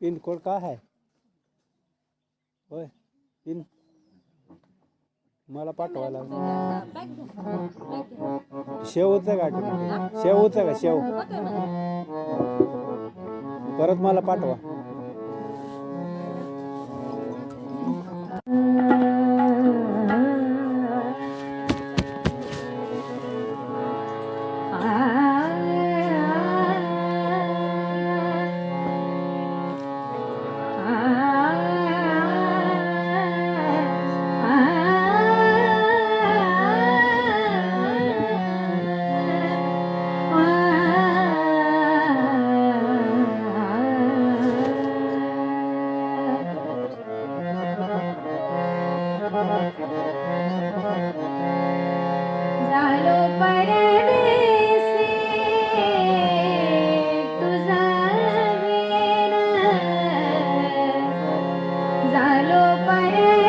Pin code का है? होय पिन मला पाठवायला शेव का शेव का? शेव. परत मला पाठवा. Lord, my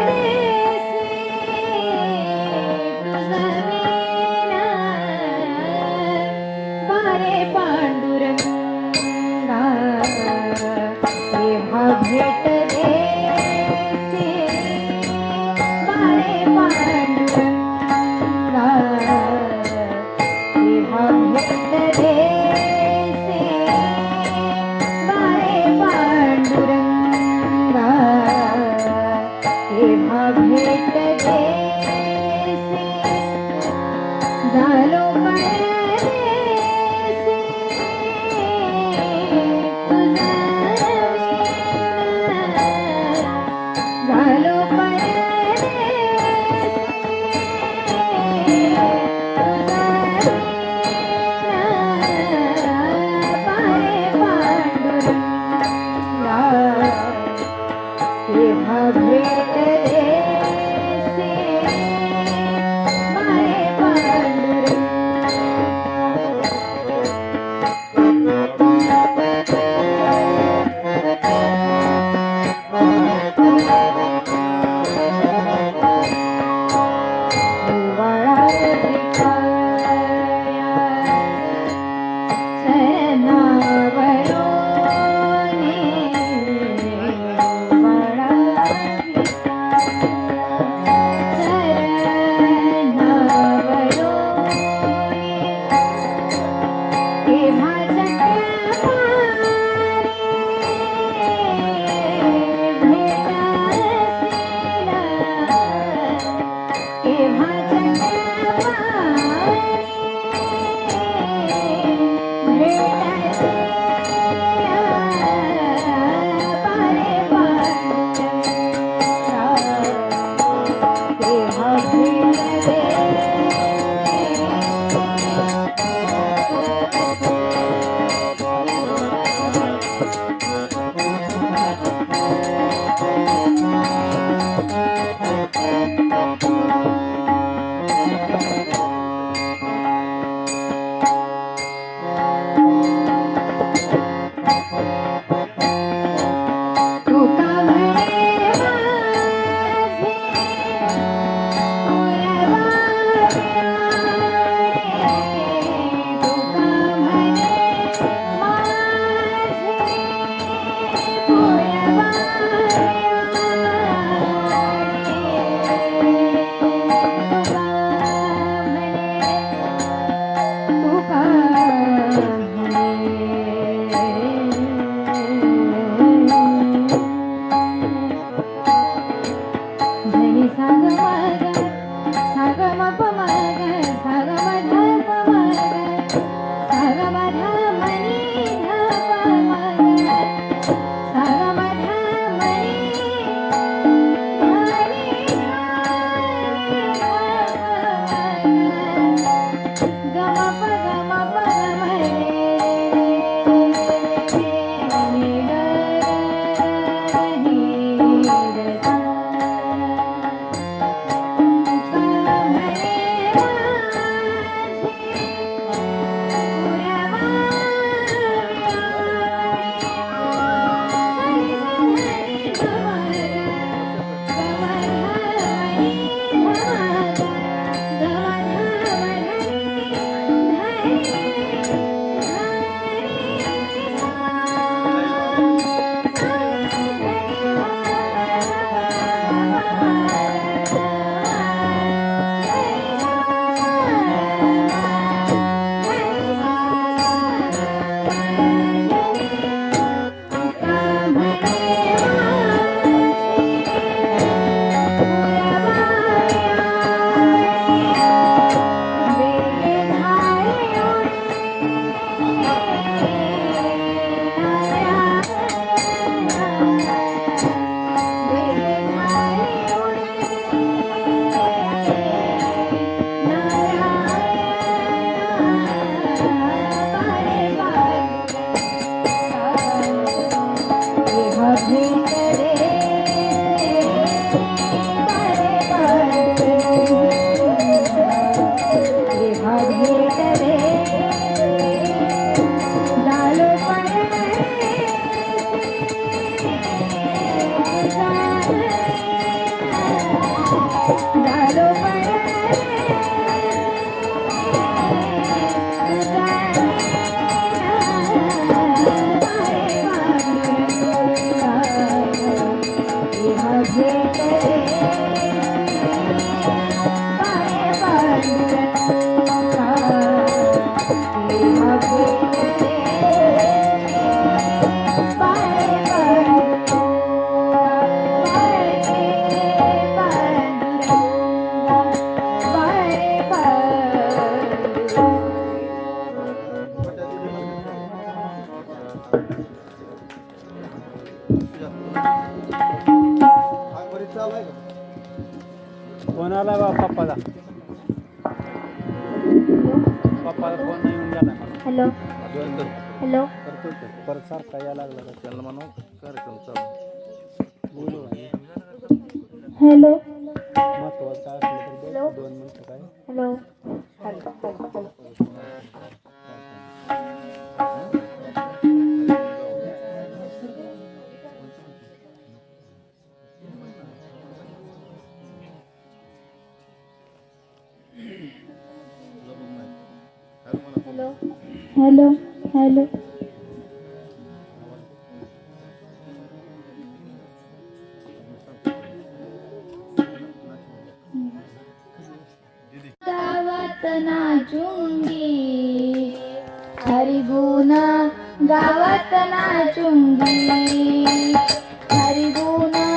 परत सारखा यायला लागला का? त्याला म्हणून कार्यक्रम चालू. बोलू हॅलो. महत्वाचं काय असलं तर. दोन मिनिटं काय? हॅलो. हॅलो. हॅलो. हॅलो. गावात नाचुंगी. हरिगुण गावात नाचुंगी. हरिगुण